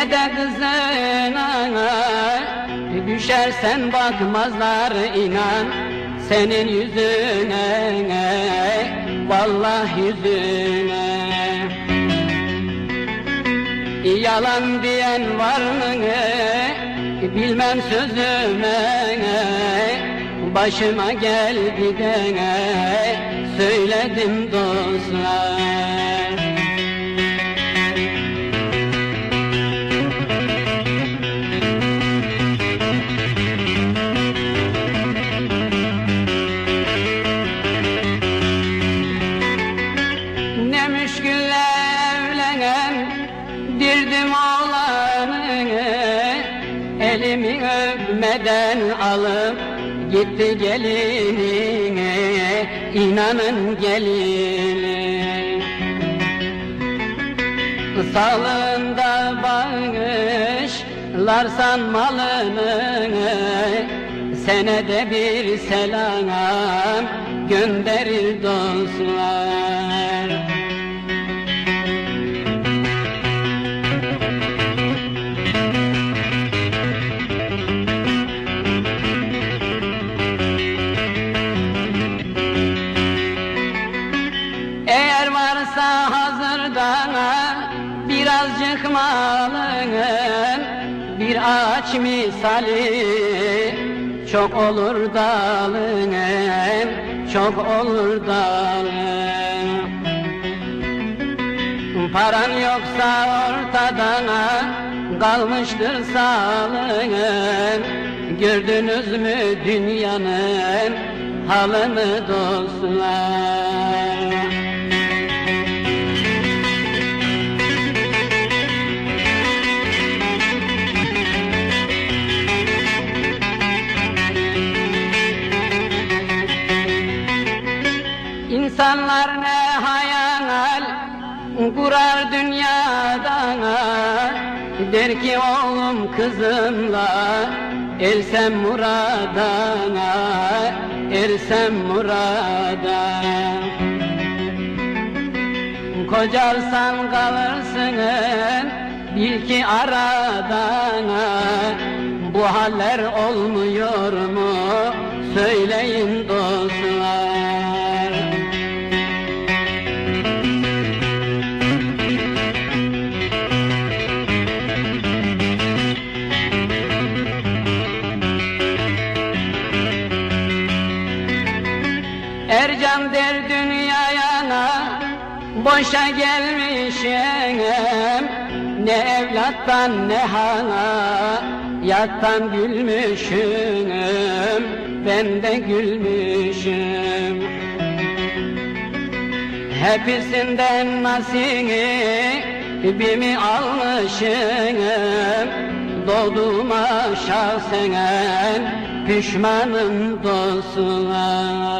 ne de kızına Düşersen bakmazlar inan. Senin yüzüne Vallahi yüzüne. Yalan diyen var mı? Bilmem sözüme. Başıma geldi de Söyledim dostlar Ne müşkülle evlenen dirdim oğlanı Elimi öpmeden alıp gitti gelinine inanın gelini Sağlığında bağışlar sanmalını Senede bir selam gönderir dostlar birazcık malın Bir ağaç misali. Çok olur dalın Çok olur dalın. Paran yoksa ortadan kalmıştır sağlığın Gördünüz mü dünyanın halını dostlar İnsanlar ne hayal? Kurar dünyadan Der ki oğlum kızımla ersem muradana Ersem murada Kocarsan kalırsın bil ki aradan Bu haller olmuyor mu? Söyleyin dostlar Ercan der dünyaya Boşa gelmişim. Ne evlattan ne hana Yattan gülmüşüm. Ben de gülmüşüm. Hepsinden nasibimi almışım. Doğduğuma şahsen pişmanım dostlar